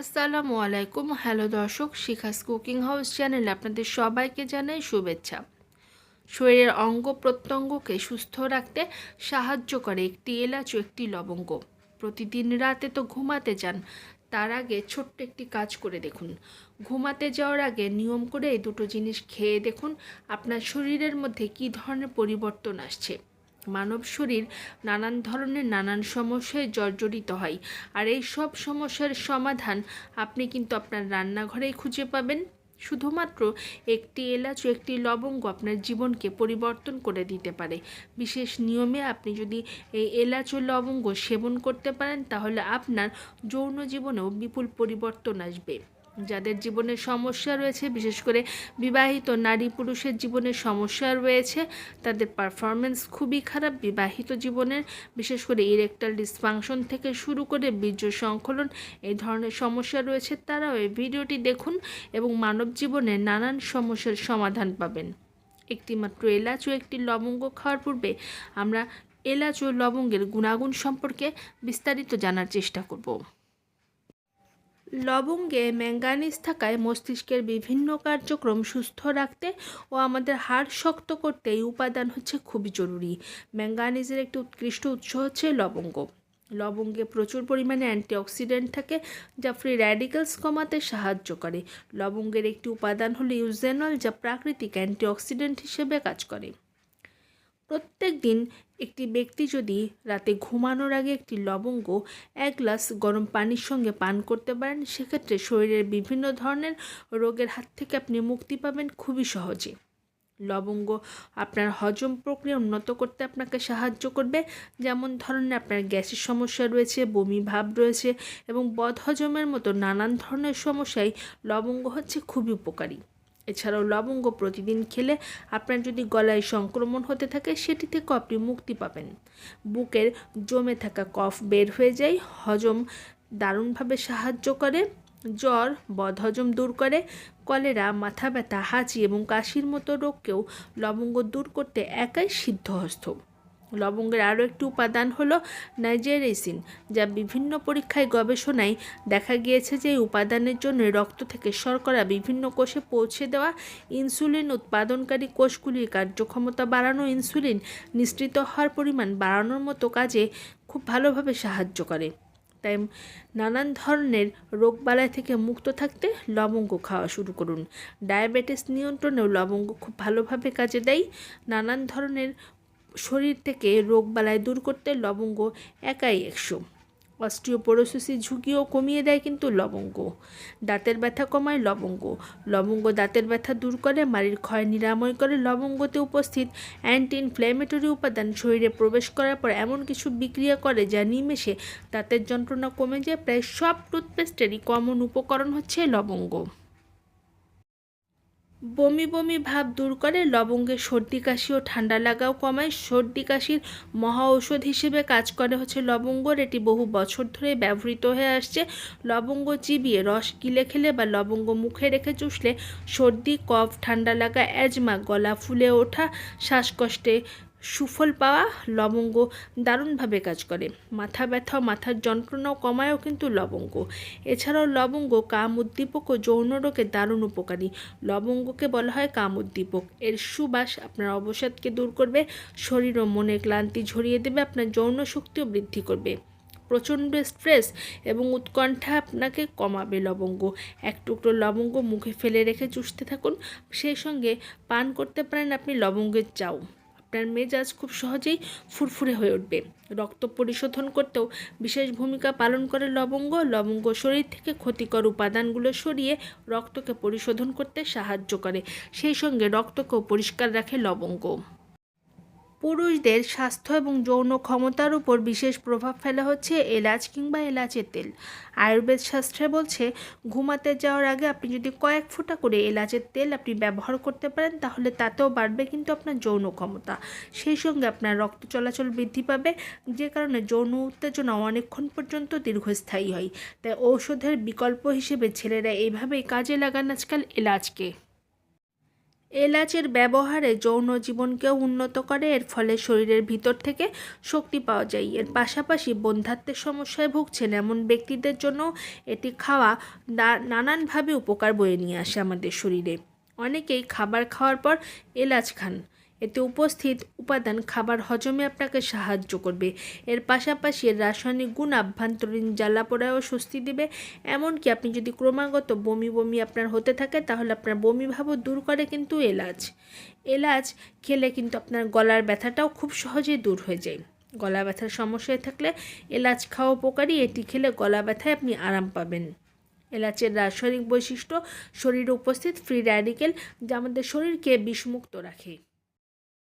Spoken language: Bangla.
আসসালামু আলাইকুম। হ্যালো দর্শক, শিখাস কুকিং হাউস চ্যানেলে আপনাদের সবাইকে জানাই শুভেচ্ছা। শরীরের অঙ্গ প্রত্যঙ্গকে সুস্থ রাখতে সাহায্য করে একটি এলাচ ও একটি লবঙ্গ। প্রতিদিন রাতে তো ঘুমাতে যান, তার আগে ছোট্ট একটি কাজ করে দেখুন। ঘুমাতে যাওয়ার আগে নিয়ম করে এই দুটো জিনিস খেয়ে দেখুন, আপনার শরীরের মধ্যে কী ধরনের পরিবর্তন আসছে। মানব শরীর নানান ধরনের নানান সমস্যায় জর্জরিত হয়। আর এই সব সমস্যার সমাধান আপনি কিন্তু আপনার রান্নাঘরেই খুঁজে পাবেন। শুধুমাত্র একটি এলাচ ও একটি লবঙ্গ আপনার জীবনকে পরিবর্তন করে দিতে পারে। বিশেষ নিয়মে আপনি যদি এই এলাচ ও লবঙ্গ সেবন করতে পারেন, তাহলে আপনার যৌন জীবনেও বিপুল পরিবর্তন আসবে। যাদের জীবনে সমস্যা রয়েছে, বিশেষ করে বিবাহিত নারী পুরুষের জীবনে সমস্যা রয়েছে, তাদের পারফরমেন্স খুবই খারাপ। বিবাহিত জীবনের, বিশেষ করে ইরেকটাল ডিসফাংশন থেকে শুরু করে বীর্য সংকলন, এই ধরনের সমস্যা রয়েছে, তারাও এই ভিডিওটি দেখুন এবং মানব জীবনে নানান সমস্যার সমাধান পাবেন। একটি মাত্র এলাচ ও একটি লবঙ্গ খাওয়ার পূর্বে আমরা এলাচ ও লবঙ্গের গুণাগুণ সম্পর্কে বিস্তারিত জানার চেষ্টা করব। লবঙ্গে ম্যাঙ্গানিজ থাকায় মস্তিষ্কের বিভিন্ন কার্যক্রম সুস্থ রাখতে ও আমাদের হাড় শক্ত করতে এই উপাদান হচ্ছে খুবই জরুরি। ম্যাঙ্গানিজের একটি উৎকৃষ্ট উৎস হচ্ছে লবঙ্গ। লবঙ্গে প্রচুর পরিমাণে অ্যান্টিঅক্সিডেন্ট থাকে, যা ফ্রি র্যাডিক্যালস কমাতে সাহায্য করে। লবঙ্গের একটি উপাদান হলো ইউজেনল, যা প্রাকৃতিক অ্যান্টিঅক্সিডেন্ট হিসেবে কাজ করে। প্রত্যেক দিন একটি ব্যক্তি যদি রাতে ঘুমানোর আগে একটি লবঙ্গ এক গ্লাস গরম পানির সঙ্গে পান করতে পারেন, সেক্ষেত্রে শরীরের বিভিন্ন ধরনের রোগের হাত থেকে আপনি মুক্তি পাবেন খুবই সহজে। লবঙ্গ আপনার হজম প্রক্রিয়া উন্নত করতে আপনাকে সাহায্য করবে। যেমন ধরনের আপনার গ্যাসের সমস্যা রয়েছে, বমি ভাব রয়েছে এবং বদহজমের মতো নানান ধরনের সমস্যায় লবঙ্গ হচ্ছে খুবই উপকারী। এছাড়াও লবঙ্গ প্রতিদিন খেলে আপনার যদি গলায় সংক্রমণ হতে থাকে সেটি থেকে আপনি মুক্তি পাবেন। বুকের জমে থাকা কফ বের হয়ে যায়, হজম দারুণভাবে সাহায্য করে, জ্বর, বদহজম দূর করে, কলেরা মাথা ব্যথা হাঁচি এবং কাশির মতো রোগকেও লবঙ্গ দূর করতে একাই সিদ্ধহস্ত। লবঙ্গের আরও একটি উপাদান হলো নাইজেরেসিন, যা বিভিন্ন পরীক্ষায় গবেষণায় দেখা গিয়েছে যে এই উপাদানের জন্য রক্ত থেকে শর্করা বিভিন্ন কোষে পৌঁছে দেওয়া ইনসুলিন উৎপাদনকারী কোষগুলির কার্যক্ষমতা বাড়ানো ইনসুলিন নিঃসৃত হওয়ার পরিমাণ বাড়ানোর মতো কাজে খুব ভালোভাবে সাহায্য করে। তাই নানান ধরনের রোগবালাই থেকে মুক্ত থাকতে লবঙ্গ খাওয়া শুরু করুন। ডায়াবেটিস নিয়ন্ত্রণেও লবঙ্গ খুব ভালোভাবে কাজে দেয়। নানান ধরনের শরীর থেকে রোগবালাই দূর করতে লবঙ্গ একাই একশো। অস্টিওপোরোসিসের ঝুঁকিও কমিয়ে দেয় কিন্তু লবঙ্গ। দাঁতের ব্যথা কমায় লবঙ্গ। লবঙ্গ দাঁতের ব্যথা দূর করে, মাড়ির ক্ষয় নিরাময় করে লবঙ্গতে উপস্থিত অ্যান্টি ইনফ্ল্যামেটরি উপাদান শরীরে প্রবেশ করার পর এমন কিছু বিক্রিয়া করে যা নিমেষে দাঁতের যন্ত্রণা কমে যায়। প্রায় সব টুথপেস্টেরই কমন উপকরণ হচ্ছে লবঙ্গ। বমি বমি ভাব দূর করে, লবঙ্গে সর্দি কাশি ও ঠান্ডা লাগাও কমায়। সর্দি কাশির মহা ঔষধ হিসেবে কাজ করে হচ্ছে লবঙ্গর এটি বহু বছর ধরে ব্যবহৃত হয়ে আসছে। লবঙ্গ চিবিয়ে রস গিলে খেলে বা লবঙ্গ মুখে রেখে চুষলে সর্দি, কফ, ঠান্ডা লাগা অ্যাজমা গলা ফুলে ওঠা, শ্বাসকষ্টে সুফল পাওয়া, লবঙ্গ দারুণভাবে কাজ করে। মাথা ব্যথা, মাথার যন্ত্রণাও কমায়ও কিন্তু লবঙ্গ। এছাড়াও লবঙ্গ কাম উদ্দীপক ও যৌন রোগে দারুণ উপকারী। লবঙ্গকে বলা হয় কাম উদ্দীপক। এর সুবাস আপনার অবসাদকে দূর করবে, শরীর ও মনে ক্লান্তি ঝরিয়ে দেবে, আপনার যৌন শক্তিও বৃদ্ধি করবে। প্রচণ্ড স্ট্রেস এবং উৎকণ্ঠা আপনাকে কমাবে লবঙ্গ। এক টুকরো লবঙ্গ মুখে ফেলে রেখে চুষতে থাকুন। সেই সঙ্গে পান করতে পারেন আপনি লবঙ্গের চাও। আপনার মেজাজ খুব সহজেই ফুরফুরে হয়ে উঠবে। রক্ত পরিশোধন করতেও বিশেষ ভূমিকা পালন করে লবঙ্গ। লবঙ্গ শরীর থেকে ক্ষতিকর উপাদানগুলো সরিয়ে রক্তকে পরিশোধন করতে সাহায্য করে। সেই সঙ্গে রক্তকেও পরিষ্কার রাখে লবঙ্গ। পুরুষদের স্বাস্থ্য এবং যৌন ক্ষমতার উপর বিশেষ প্রভাব ফেলা হচ্ছে এলাচ কিংবা এলাচের তেল। আয়ুর্বেদ শাস্ত্রে বলছে, ঘুমাতে যাওয়ার আগে আপনি যদি কয়েক ফোঁটা করে এলাচের তেল আপনি ব্যবহার করতে পারেন, তাহলে তাতেও বাড়বে কিন্তু আপনার যৌন ক্ষমতা। সেই সঙ্গে আপনার রক্ত চলাচল বৃদ্ধি পাবে, যে কারণে যৌন উত্তেজনা অনেকক্ষণ পর্যন্ত দীর্ঘস্থায়ী হয়। তাই ঔষধের বিকল্প হিসেবে ছেলেরা এইভাবেই কাজে লাগান আজকাল এলাচকে। এলাচের ব্যবহারে যৌন জীবনকেও উন্নত করে। এর ফলে শরীরের ভিতর থেকে শক্তি পাওয়া যায়। এর পাশাপাশি বন্ধাত্মের সমস্যায় ভুগছেন এমন ব্যক্তিদের জন্য এটি খাওয়া নানানভাবে উপকার বয়ে নিয়ে আসে আমাদের শরীরে। অনেকেই খাবার খাওয়ার পর এলাচ খান। এতে উপস্থিত উপাদান খাবার হজমে আপনাকে সাহায্য করবে। এর পাশাপাশি রাসায়নিক গুণ আভ্যন্তরীণ জ্বালাপোড়ায়ও স্বস্তি দেবে। এমনকি আপনি যদি ক্রমাগত বমি বমি আপনার হতে থাকে, তাহলে আপনার বমি ভাবও দূর করে কিন্তু এলাচ। এলাচ খেলে কিন্তু আপনার গলার ব্যথাটাও খুব সহজেই দূর হয়ে যায়। গলা ব্যথার সমস্যায় থাকলে এলাচ খাওয়া উপকারী, এটি খেলে গলা ব্যথায় আপনি আরাম পাবেন। এলাচের রাসায়নিক বৈশিষ্ট্য, শরীরে উপস্থিত ফ্রি র্যাডিকেল যা আমাদের শরীরকে বিষমুক্ত রাখে।